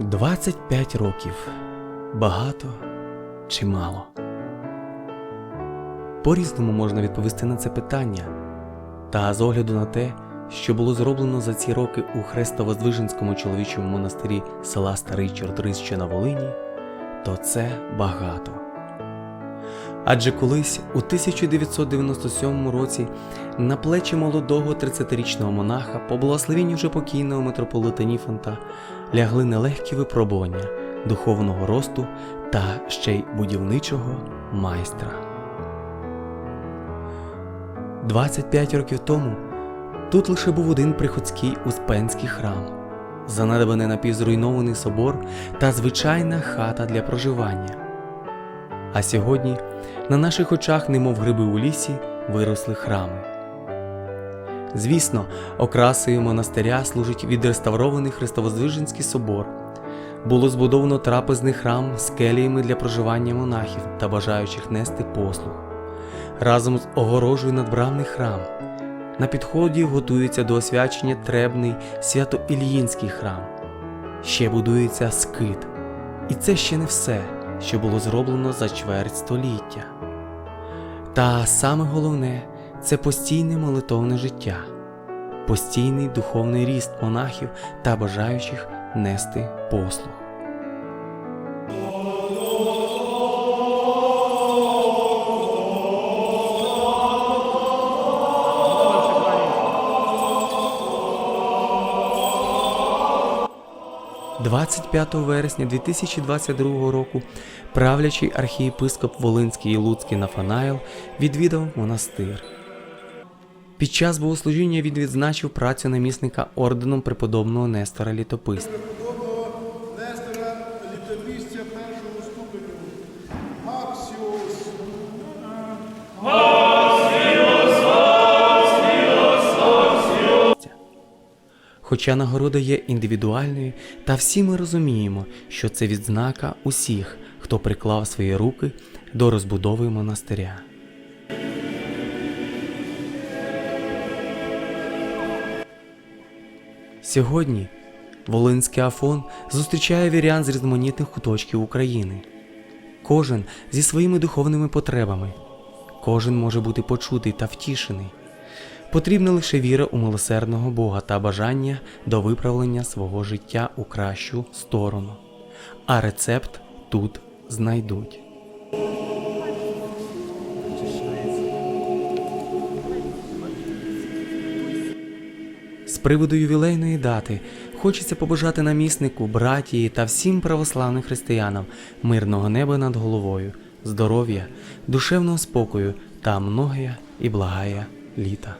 25 років багато чи мало? По-різному можна відповісти на це питання. Та з огляду на те, що було зроблено за ці роки у Хрестовоздвиженському чоловічому монастирі села Старий Чорторище на Волині, то це багато. Адже колись у 1997 році на плечі молодого 30-річного монаха по благословенню вже покійного митрополита Ніфонта лягли нелегкі випробування духовного росту та ще й будівничого майстра. 25 років тому тут лише був один приходський успенський храм, занедбаний напівзруйнований собор та звичайна хата для проживання. А сьогодні на наших очах, немов гриби у лісі, виросли храми. Звісно, окрасою монастиря служить відреставрований Христовоздвиженський собор. Було збудовано трапезний храм з келіями для проживання монахів та бажаючих нести послуг. Разом з огорожею надбрамний храм. На підході готується до освячення требний Свято-Ільїнський храм. Ще будується скит. І це ще не все, що було зроблено за чверть століття. Та саме головне це постійне молитовне життя, постійний духовний ріст монахів та бажаючих нести послуг. – 25 вересня 2022 року правлячий архієпископ Волинський і Луцький Нафанаєл відвідав монастир. Під час богослужіння він відзначив працю намісника орденом преподобного Нестора Літописця. Хоча нагорода є індивідуальною, та всі ми розуміємо, що це відзнака усіх, хто приклав свої руки до розбудови монастиря. Сьогодні Волинський Афон зустрічає вірян з різноманітних куточків України. Кожен зі своїми духовними потребами, кожен може бути почутий та втішений. Потрібна лише віра у милосердного Бога та бажання до виправлення свого життя у кращу сторону. А рецепт тут знайдуть. З приводу ювілейної дати хочеться побажати наміснику, братії та всім православним християнам мирного неба над головою, здоров'я, душевного спокою та многая і благая літа.